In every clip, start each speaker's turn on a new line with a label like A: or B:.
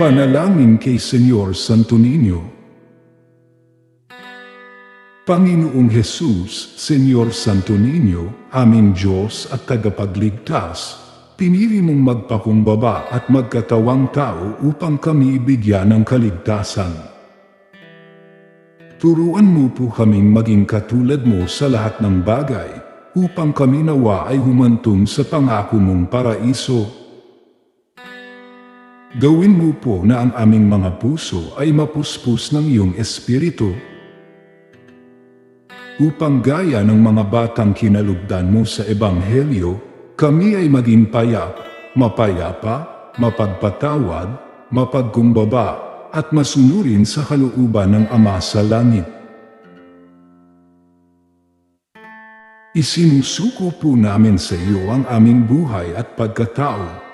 A: Panalangin kay Senyor Santo Niño. Panginoong Jesus, Senyor Santo Niño, aming Diyos at tagapagligtas, pinili mong magpakumbaba at magkatawang tao upang kami ibigyan ng kaligtasan. Turuan mo po kaming maging katulad mo sa lahat ng bagay, upang kami nawa ay humantong sa pangako mong paraiso Gawin mo po na ang aming mga puso ay mapuspos ng iyong espiritu. Upang gaya ng mga batang kinalugdan mo sa Ebanghelyo, kami ay maging payak, mapayapa, mapagpatawad, mapagkumbaba, at masunurin sa kalooban ng Ama sa Langit. Isinusuko po namin sa iyo ang aming buhay at pagkatao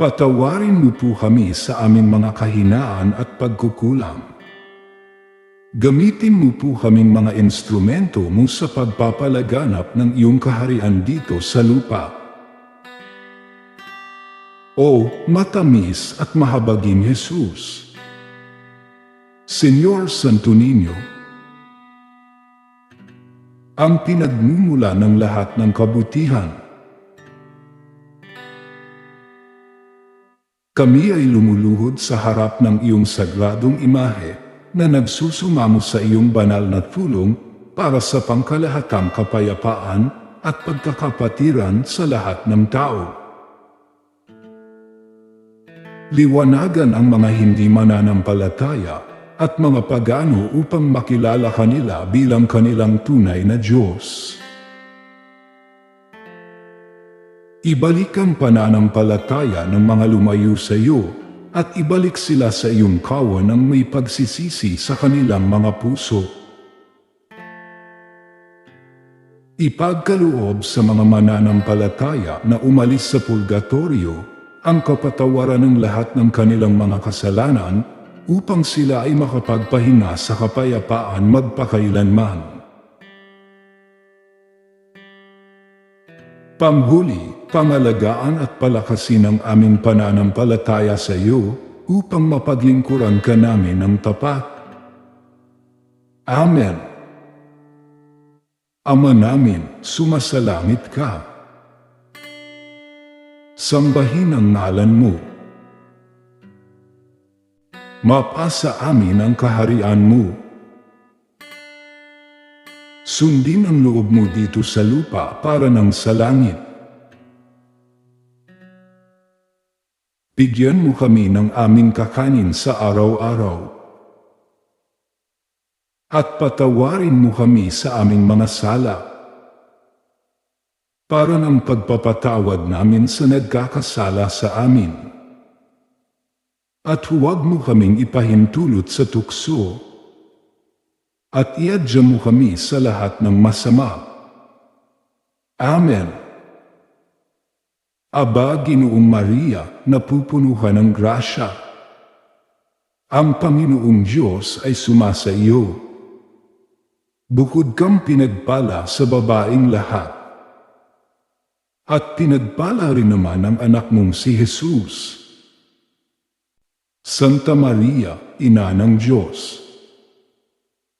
A: Patawarin mo po kami sa aming mga kahinaan at pagkukulang. Gamitin mo po kaming mga instrumento mo sa pagpapalaganap ng iyong kaharian dito sa lupa. O matamis at mahabaging Jesus. Senyor Santo Niño, ang pinagmumula ng lahat ng kabutihan, Kami ay lumuluhod sa harap ng iyong sagradong imahe na nagsusumamo sa iyong banal na tulong para sa pangkalahatang kapayapaan at pagkakapatiran sa lahat ng tao. Liwanagan ang mga hindi mananampalataya at mga pagano upang makilala kanila bilang kanilang tunay na Diyos. Ibalik ang pananampalataya ng mga lumayo sa iyo at ibalik sila sa iyong kawan ng may pagsisisi sa kanilang mga puso. Ipagkaloob sa mga mananampalataya na umalis sa purgatorio ang kapatawaran ng lahat ng kanilang mga kasalanan upang sila ay makapagpahinga sa kapayapaan magpakailanman. Panghuli, pangalagaan at palakasin ang aming pananampalataya sa iyo upang mapaglingkuran ka namin ng tapat. Amen. Ama namin, sumasalangit ka. Sambahin ang ngalan mo. Mapasa amin ang kaharian mo Sundin ang loob mo dito sa lupa para ng sa langit. Bigyan mo kami ng aming kakanin sa araw-araw. At patawarin mo kami sa aming mga sala. Para ng pagpapatawad namin sa nagkakasala sa amin. At huwag mo kaming ipahintulot sa tukso at iadya mo kami sa lahat ng masama. Amen. Aba, Ginoong Maria, napupunuhan ng grasya. Ang Panginoong Diyos ay sumasa iyo. Bukod kang pinagpala sa babaing lahat. At pinagpala rin naman ang anak mong si Jesus. Santa Maria, Ina ng Diyos